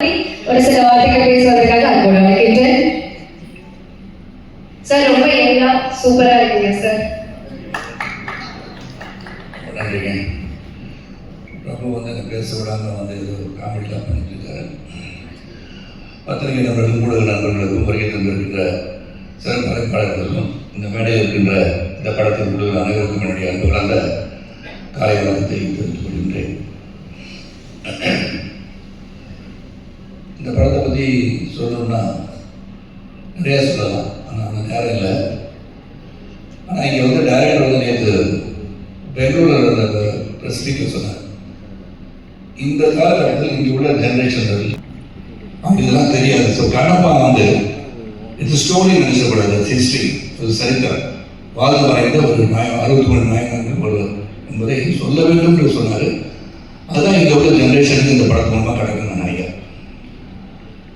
ஒரு சில வார்த்தைகள் பேசுவதற்காக அன்போடு அழைக்கின்றேன். சார் ரொம்ப எல்லாம் சூப்பரா இருக்கீங்க சார். நன்றிங்க. பிரபு வந்து எனக்கு பேச விடாமல் வந்து ஏதோ காமெடிலாம் பண்ணிட்டு இருக்காரு. பத்திரிகை நண்பர்கள் ஊடக நண்பர்களுக்கும் வருகை தந்திருக்கின்ற சிறப்பு அழைப்பாளர்களுக்கும் இந்த மேடையில் இருக்கின்ற இந்த படத்தில் உள்ள அனைவருக்கும் என்னுடைய அன்பு கலந்த காலை வணக்கத்தை தெரிவித்துக் கொள்கின்றேன் இந்த படத்தை பற்றி சொல்லணும்னா நிறையா சொல்லலாம். ஆனால் அந்த நேரம் இல்லை. ஆனால் இங்கே வந்து டைரக்டர் வந்து நேற்று பெங்களூரில் இருந்த ப்ரெஸ் மீட்டில் சொன்னார். இந்த காலகட்டத்தில் இங்கே உள்ள ஜென்ரேஷன்கள் அவங்க இதெல்லாம் தெரியாது. ஸோ கண்ணப்பா வந்து இது ஸ்டோரி நினைச்சக்கூடாது ஹிஸ்ட்ரி ஒரு சரித்திரம். வாழ்ந்து மறைந்த ஒரு நாய அறுபத்தி மூணு நாயகங்கள் ஒரு என்பதை சொல்ல வேண்டும் என்று சொன்னார். அதுதான் இங்கே உள்ள ஜென்ரேஷனுக்கு இந்த படம் மூலமாக கிடைக்கும் நான் நினைக்கிறேன்.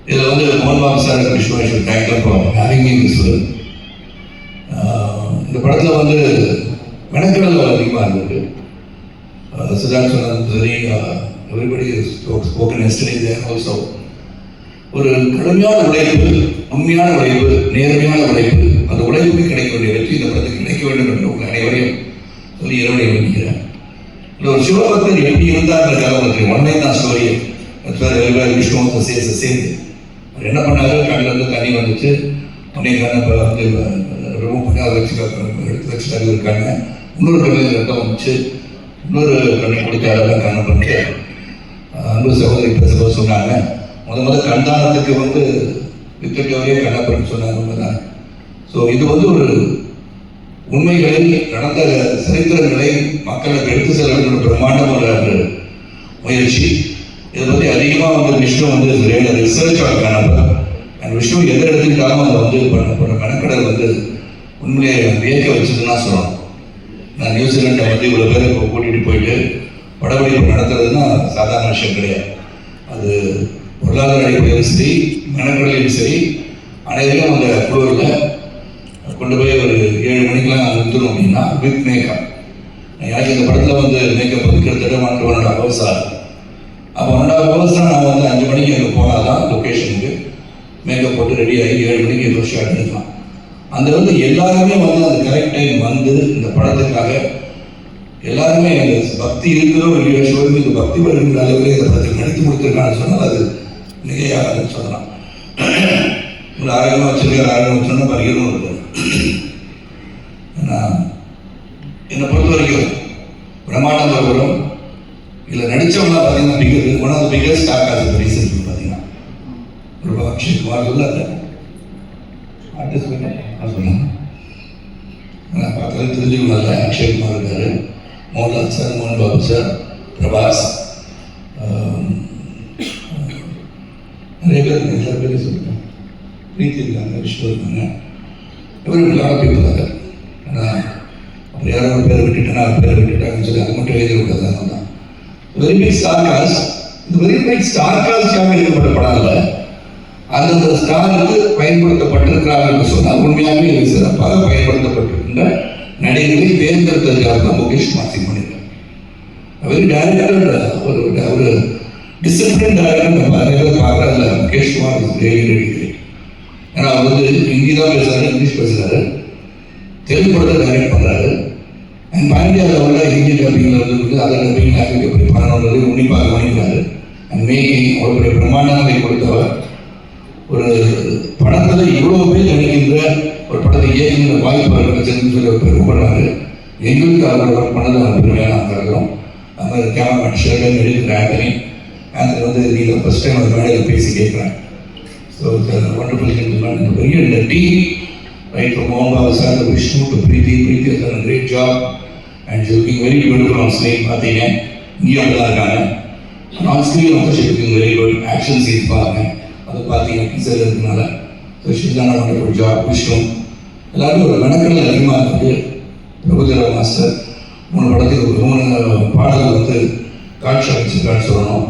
இதில் வந்து Mohanbabu sir Vishweshwar thank you for having me this இந்த படத்தில் வந்து மெனக்கடல் அதிகமாக இருந்தது. சித்தார்த் சொன்னது சரி everybody spoken stay there also ஒரு கடுமையான உழைப்பு உண்மையான உழைப்பு நேர்மையான உழைப்பு அந்த உழைப்புக்கு கிடைக்க வேண்டிய வெற்றி இந்த படத்துக்கு கிடைக்க வேண்டும் என்று உங்கள் அனைவரையும் சொல்லி இறைவனை வேண்டிக்கிறேன் இல்லை ஒரு சிவபக்தர் எப்படி இருந்தாங்கிற கதை உங்களுக்கு ஒன்னை தான் ஸ்டோரி விஷ்ணு சேர்ந்து என்ன பண்ணாரு கண்ணில் இருந்து தண்ணி வந்துச்சு. உடனே இப்போ வந்து ரொம்ப பண்ணி அதை வச்சு எடுத்து வச்சு ஒரு இருக்காங்க. இன்னொரு கண்ணில் ரத்தம் வந்துச்சு. இன்னொரு கண்ணை கொடுத்து அதெல்லாம் கண்ணு பண்ணிட்டு அன்பு சகோதரி பேசும்போது சொன்னாங்க. முத முதல் கண்தானத்துக்கு வந்து வித்துட்டவரே கண்ணப்பன்னு சொன்னாங்க உண்மைதான். ஸோ இது வந்து ஒரு உண்மைகளில் நடந்த சரித்திரங்களை மக்களுக்கு எடுத்து செல்ல வேண்டும் என்ற பிரம்மாண்டமான முயற்சி. இதை பற்றி அதிகமாக வந்து விஷ்ணு வந்து ரிசர்ச் காணப்படுறாங்க விஷ்ணு எந்த எடுத்துக்கிட்டாலும் அதை வந்து பண்ண பண்ண மெனக்கடல் வந்து உண்மையை வியக்க வச்சதுன்னா தான் சொல்லணும். நான் நியூசிலாண்டை வந்து இவ்வளோ பேரை இப்போ கூட்டிகிட்டு போயிட்டு படப்பிடிப்பு நடத்துறதுன்னா சாதாரண விஷயம் கிடையாது. அது பொருளாதார அடிப்படையிலும் சரி மெனக்கடலையும் சரி அனைவரும் அந்த குழுவில் கொண்டு போய் ஒரு ஏழு மணிக்கெலாம் நிறுத்தணும் அப்படின்னா வித் மேக்கப் எனக்கு இந்த படத்தில் வந்து மேக்கப் வந்து கிட்டத்தட்ட ஒன் டூ தான் லொக்கேஷனுக்கு மேக்கப் போட்டு ரெடி ஆகி ஏழு மணிக்கு ஏதோ ஷாட் எடுக்கலாம். அந்த வந்து எல்லாருமே வந்து அந்த கரெக்ட் டைம் வந்து இந்த படத்துக்காக எல்லாருமே அந்த பக்தி இருக்கிறோ இல்லையோ சிவன் பக்தி வருகின்ற அளவில் இந்த படத்துக்கு நடித்து கொடுத்துருக்கான்னு சொன்னால் அது மிகையாகாதுன்னு சொல்லலாம். ஒரு ஆயிரம் வச்சிருக்காரு ஆயிரம் வச்சோன்னா பரிகரம் இருக்கும். ஏன்னா என்னை பொறுத்த வரைக்கும் பிரம்மாண்டம் வருகிறோம் இதில் நடித்தவங்க பார்த்தீங்கன்னா figure one of figure stock ஆகுது ரீசன் பக்ஷன் வாழ அக்ஷய் குமார் சொல்லாத ஆர்டிஸ்ட் சொன்னேன் நான் பார்த்தது தெரிஞ்சுக்கணும்ல அக்ஷய் இருக்காரு. மோகன்லால் சார் மோகன் பாபு சார் பிரபாஸ் நிறைய பேர் எல்லா பேரையும் சொல்லுங்கள் பிரீத்தி இருக்காங்க விஷ்ணு இருக்காங்க. பீப்புள் ஆனால் அப்புறம் யாரோ ஒரு பேரை பேரை விட்டுட்டாங்கன்னு சொல்லி அது மட்டும் தான் வெரி பிக் ஸ்டார் காஸ்ட் இந்த வெரி பிக் ஸ்டார் காஸ்டாக எடுக்கப்பட்ட படம் இல்லை. அந்தந்த ஸ்டாருக்கு பயன்படுத்தப்பட்டிருக்கிறார்கள் என்று சொன்னால் உண்மையாகவே இது சிறப்பாக பயன்படுத்தப்பட்டிருக்கின்ற நடிகர்களை தேர்ந்தெடுத்ததுக்காக தான் முகேஷ் மாசி பண்ணியிருக்காங்க வெரி டைரக்டர் ஒரு ஒரு டிசிப்ளின் டைரக்டர் நம்ம நிறைய பேர் பார்க்கறதுல முகேஷ் குமார் இஸ் ரியலி ஏன்னா அவர் வந்து ஹிந்தி தான் பேசுகிறாரு இங்கிலீஷ் பேசுகிறாரு தெலுங்கு படத்தை டைரக்ட் பண்ணுறாரு அண்ட் பாண்டியாவில் உள்ள ஹிந்தி டப்பிங்கில் வந்து அதை டப்பிங் எப்படி பண்ணணுன்றது உன்னிப்பாக பண்ணிக்கிறாரு அண்ட் மேக்கிங் அவருடைய பிரம்மாண்டங்களை கொடுத்தவர். ஒரு படத்தில் இவ்வளோ பேர் நடிக்கின்ற ஒரு படத்தை இயக்குகின்ற வாய்ப்பு அவர் கிடைச்சதுன்னு சொல்லி பெருமைப்படுறாரு எங்களுக்கு அவர் ஒர்க் பண்ணது அவர் பெருமையாக நாங்கள் கருதுகிறோம் அந்த கேமராமேன் ஷேகர் நடிக்கிற ஆண்டனி ஆண்டனி வந்து நீங்கள் ஃபஸ்ட் டைம் அந்த மேடையில் பேசி கேட்குறேன் ஸோ ஒண்டர்ஃபுல் ஜென்டில்மேன் பெரிய இந்த டீம் ரைட் ஃப்ரம் மோகன் Babu sir Vishnu to Preethi Preethi sir great job and job very she's looking very beautiful on screen பார்த்தீங்க. இங்கேயும் நல்லா இருக்காங்க. ஆன் ஸ்க்ரீன் வந்து she very good action scene பாருங்க. பார்த்தீங்க பார்த்தீங்கன்னா இருக்கனால ஸோ ஷீஸ் தான் ஒண்டர்ஃபுல் ஜாப் விஷ்ணு எல்லாருமே ஒரு மெனக்கடல் அதிகமாக இருக்குது பிரபுதேவா மாஸ்டர் மூணு படத்துக்கு ஒரு மூணு பாடல்கள் வந்து காட்சி அமைச்சிருக்கான்னு சொல்லணும்.